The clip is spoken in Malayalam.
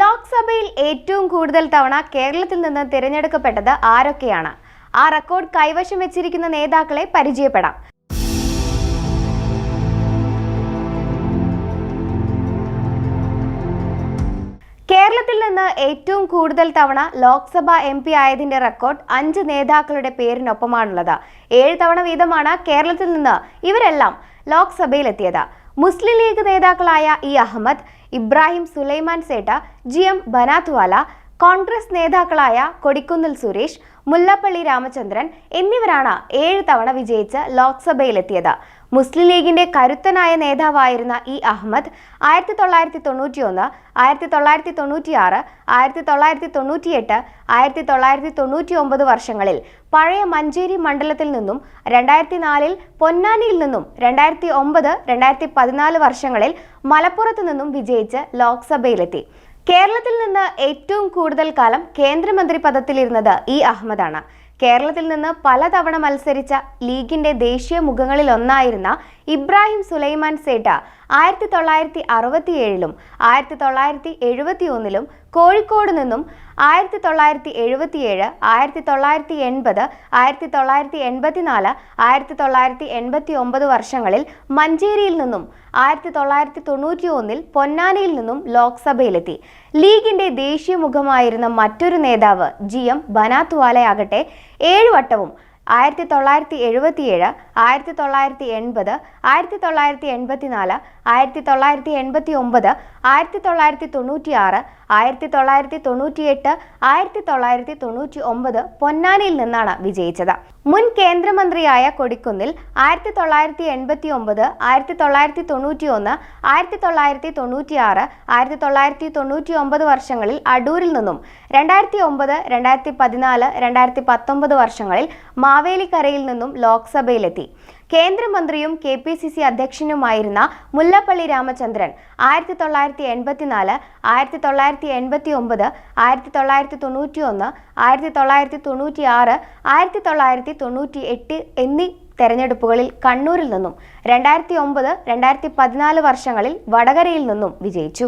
ലോക്സഭയിൽ ഏറ്റവും കൂടുതൽ തവണ കേരളത്തിൽ നിന്ന് തിരഞ്ഞെടുക്കപ്പെട്ടത് ആരൊക്കെയാണ്? ആ റെക്കോർഡ് കൈവശം വെച്ചിരിക്കുന്ന നേതാക്കളെ പരിചയപ്പെടാം. കേരളത്തിൽ നിന്ന് ഏറ്റവും കൂടുതൽ തവണ ലോക്സഭ എം പി ആയതിന്റെ റെക്കോർഡ് അഞ്ച് നേതാക്കളുടെ പേരിനൊപ്പമാണുള്ളത്. ഏഴ് തവണ വീതമാണ് കേരളത്തിൽ നിന്ന് ഇവരെല്ലാം ലോക്സഭയിലെത്തിയത്. മുസ്ലിം ലീഗ് നേതാക്കളായ E Ahamed Ibrahim Sulaiman Sait G M Banatwalla Congress നേതാക്കളായ കൊടിക്കുന്നിൽ സുരേഷ് മുല്ലപ്പള്ളി രാമചന്ദ്രൻ എന്നിവരാണ് ഏഴ് തവണ വിജയിച്ച് ലോക്സഭയിലെത്തിയത്. മുസ്ലിം ലീഗിന്റെ കരുത്തനായ നേതാവായിരുന്ന ഇ അഹമ്മദ് ആയിരത്തി തൊള്ളായിരത്തി തൊണ്ണൂറ്റി ഒന്ന് ആയിരത്തി തൊള്ളായിരത്തി തൊണ്ണൂറ്റിയാറ് ആയിരത്തി തൊള്ളായിരത്തി തൊണ്ണൂറ്റിയെട്ട് ആയിരത്തി തൊള്ളായിരത്തി തൊണ്ണൂറ്റി ഒമ്പത് വർഷങ്ങളിൽ പഴയ മഞ്ചേരി മണ്ഡലത്തിൽ നിന്നും രണ്ടായിരത്തി നാലിൽ പൊന്നാനിയിൽ നിന്നും രണ്ടായിരത്തി ഒമ്പത് രണ്ടായിരത്തി പതിനാല് വർഷങ്ങളിൽ മലപ്പുറത്ത് നിന്നും വിജയിച്ച് ലോക്സഭയിലെത്തി. കേരളത്തിൽ നിന്ന് ഏറ്റവും കൂടുതൽ കാലം കേന്ദ്രമന്ത്രി പദത്തിലിരുന്നത് ഇ അഹമ്മദാണ്. കേരളത്തിൽ നിന്ന് പലതവണ മത്സരിച്ച ലീഗിന്റെ ദേശീയ മുഖങ്ങളിൽ ഒന്നായിരുന്ന ഇബ്രാഹിം സുലൈമാൻ സേട്ട ആയിരത്തി തൊള്ളായിരത്തി അറുപത്തിയേഴിലും ആയിരത്തി തൊള്ളായിരത്തി എഴുപത്തി ഒന്നിലും കോഴിക്കോട് നിന്നും ആയിരത്തി തൊള്ളായിരത്തി എഴുപത്തിയേഴ് ആയിരത്തി തൊള്ളായിരത്തി എൺപത് ആയിരത്തി തൊള്ളായിരത്തി എൺപത്തിനാല് ആയിരത്തി തൊള്ളായിരത്തി എൺപത്തി ഒമ്പത് വർഷങ്ങളിൽ മഞ്ചേരിയിൽ നിന്നും ആയിരത്തി തൊള്ളായിരത്തി തൊണ്ണൂറ്റി ഒന്നിൽ പൊന്നാനിയിൽ നിന്നും ലോക്സഭയിലെത്തി. ലീഗിന്റെ ദേശീയ മുഖമായിരുന്ന മറ്റൊരു നേതാവ് ജി എം ബനാത്വാലയാകട്ടെ ഏഴുവട്ടവും ആയിരത്തി തൊള്ളായിരത്തി എഴുപത്തിയേഴ് ആയിരത്തി തൊള്ളായിരത്തി എൺപത് ആയിരത്തി തൊള്ളായിരത്തി എൺപത്തിനാല് ആയിരത്തി തൊള്ളായിരത്തി എൺപത്തി ഒമ്പത് ആയിരത്തി തൊള്ളായിരത്തി തൊണ്ണൂറ്റി ആറ് ആയിരത്തി തൊള്ളായിരത്തി തൊണ്ണൂറ്റിയെട്ട് ആയിരത്തി തൊള്ളായിരത്തി തൊണ്ണൂറ്റി ഒമ്പത് പൊന്നാനിയിൽ നിന്നാണ് വിജയിച്ചത്. മുൻ കേന്ദ്രമന്ത്രിയായ കൊടിക്കുന്നിൽ ആയിരത്തി തൊള്ളായിരത്തി എൺപത്തി ഒമ്പത് ആയിരത്തി തൊള്ളായിരത്തി തൊണ്ണൂറ്റി ഒന്ന് ആയിരത്തി തൊള്ളായിരത്തി തൊണ്ണൂറ്റി ആറ് ആയിരത്തി തൊള്ളായിരത്തി തൊണ്ണൂറ്റി ഒമ്പത് വർഷങ്ങളിൽ അടൂരിൽ നിന്നും രണ്ടായിരത്തി ഒമ്പത് രണ്ടായിരത്തി പതിനാല് രണ്ടായിരത്തി പത്തൊമ്പത് വർഷങ്ങളിൽ മാവേലിക്കരയിൽ നിന്നും ലോക്സഭയിലെത്തി. കേന്ദ്രമന്ത്രിയും കെ പി സി സി അധ്യക്ഷനുമായിരുന്ന മുല്ലപ്പള്ളി രാമചന്ദ്രൻ ആയിരത്തി തൊള്ളായിരത്തി എൺപത്തിനാല് ആയിരത്തി തൊള്ളായിരത്തി എൺപത്തി ഒമ്പത് ആയിരത്തി തൊള്ളായിരത്തി തൊണ്ണൂറ്റി ഒന്ന് ആയിരത്തി തൊള്ളായിരത്തി തൊണ്ണൂറ്റി ആറ് ആയിരത്തി തൊള്ളായിരത്തി തൊണ്ണൂറ്റി എട്ട് എന്നീ തെരഞ്ഞെടുപ്പുകളിൽ കണ്ണൂരിൽ നിന്നും രണ്ടായിരത്തി ഒമ്പത് രണ്ടായിരത്തി പതിനാല് വർഷങ്ങളിൽ വടകരയിൽ നിന്നും വിജയിച്ചു.